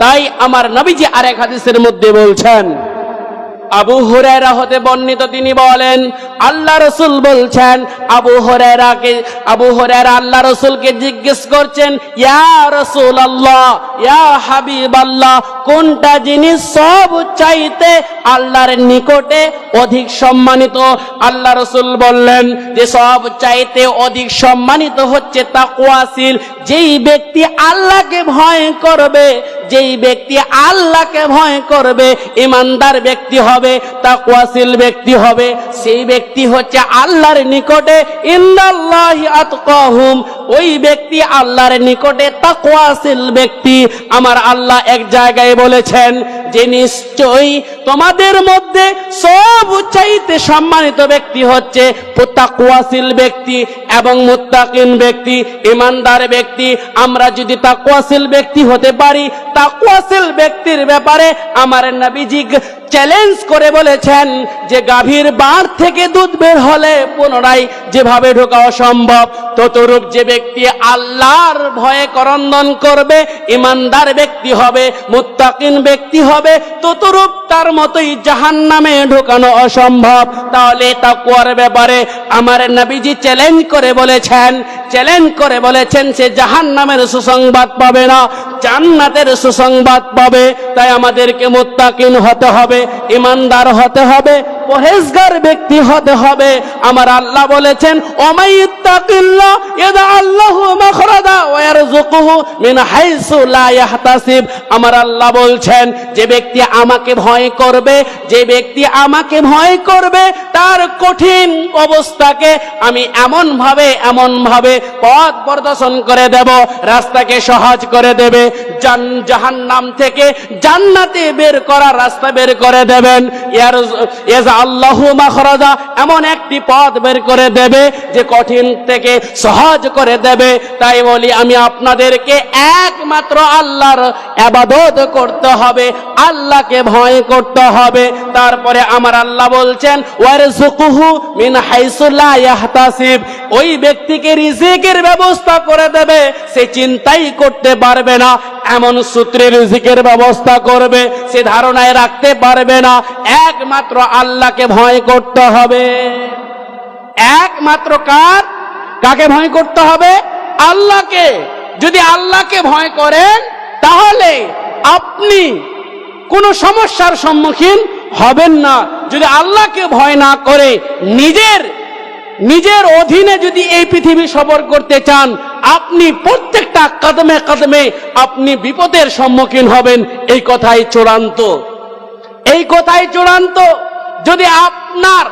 তাই আমার নবীজি আরেক হাদিসের মধ্যে বলছেন, আবু হুরায়রা হতে বর্ণিত তিনি বলেন, আল্লাহ রসুল বলছেন, আবু হুরায়রাকে, আবু হুরায়রা আল্লাহ রসুলকে জিজ্ঞেস করছেন, ইয়া রসুল আল্লাহ ইয়া হাবিব আল্লাহ কোনটা জিনিস সব চাইতে আল্লাহর নিকটে অধিক সম্মানিত? আল্লাহ রসুল বললেন যে সব চাইতে অধিক সম্মানিত হচ্ছে তা তাকওয়াসিল যেই ব্যক্তি আল্লাহকে ভয় করবে যেই ব্যক্তি আল্লাহকে ভয় করবে, ইমানদার ব্যক্তি হবে তাকওয়াসিল ব্যক্তি হবে, সেই ব্যক্তি হচ্ছে আল্লাহর নিকটে ইন্দাল্লাহি আতকাহুম। ওই ব্যক্তি আল্লাহর নিকটে তাকওয়াসিল ব্যক্তি। আমার আল্লাহ এক জায়গায় বলেছেন যে নিশ্চয়ই তোমাদের মধ্যে সব চাইতে সম্মানিত ব্যক্তি হচ্ছে তাকুয়াশীল ব্যক্তি এবং মুত্তাকিন ব্যক্তি, ইমানদার ব্যক্তি। আমরা যদি তাকুয়াশীল ব্যক্তি হতে পারি তাকুয়াশীল ব্যক্তির ব্যাপারে আমার নবীজি চ্যালেঞ্জ করে বলেছেন যে গাভীর বার থেকে দুধ বের হলে পুনরায় যেভাবে ঢোকা অসম্ভব। ততরূপ যে ব্যক্তি আল্লাহর ভয়ে করন্দন করবে, ইমানদার ব্যক্তি হবে, মুত্তাকিন ব্যক্তি হবে, ততরূপ তার মতোই জাহান নামে ঢোকানো অসম্ভব। তাহলে তাকুয়ার ব্যাপারে আমার নবীজি চ্যালেঞ্জ করে বলেছেন চ্যালেঞ্জ করে বলেছেন, সে জাহান নামের সুসংবাদ পাবে না, জান্নাতের সুসংবাদ পাবে। তাই আমাদেরকে মুত্তাকিন হতে হবে, ইমানদার হতে হবে পরেজগার ব্যক্তি হতে হবে। আমার আল্লাহ বলেছেন আমার আল্লাহ বলছেন, যে ব্যক্তি আমাকে ভয় করবে, যে ব্যক্তি আমাকে ভয় করবে, তার কঠিন অবস্থাকে আমি এমন ভাবে এমন ভাবে পথ প্রদর্শন করে দেব, রাস্তাকে সহজ করে দেবে, জান, জাহান্নাম থেকে জান্নাতে বের করা রাস্তা বের করে দেবেন। এমন একটি পথ বের করে দেবে যে কঠিন থেকে সহজ করে দেবে। তাই বলি, আমি আপনাদেরকে একমাত্র আল্লাহর আবাদত করতে হবে, আল্লাহকে ভয় করতে হবে। তারপরে আমার আল্লাহ বলছেন মিন ওই ব্যক্তিকে রিজিকের ব্যবস্থা করে দেবে, সে চিন্তাই করতে পারবে না। এমন সূত্রে রিজিকের ব্যবস্থা করবে, সে ধারণায় রাখতে পারবে না। একমাত্র আল্লাহকে ভয় করতে হবে। একমাত্র কার? কাকে ভয় করতে হবে? আল্লাহকে। যদি আল্লাহকে ভয় করেন, তাহলে আপনি কোনো সমস্যার সম্মুখীন হবেন না। যদি আল্লাহকে ভয় না করে, নিজের নিজের অধীনে যদি এই পৃথিবী সফর করতে চান, আপনি প্রত্যেকটা কদমে কদমে আপনি বিপদের সম্মুখীন হবেন। এই কথাই চূড়ান্ত। এই কথাই চূড়ান্ত। যদি আপনার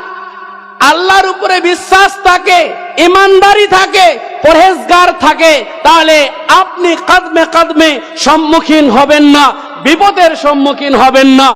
আল্লাহর উপরে বিশ্বাস থাকে, ইমানদারি থাকে, পরহেজগার থাকে, তাহলে আপনি কদমে কদমে সম্মুখীন হবেন না, বিপদের সম্মুখীন হবেন না।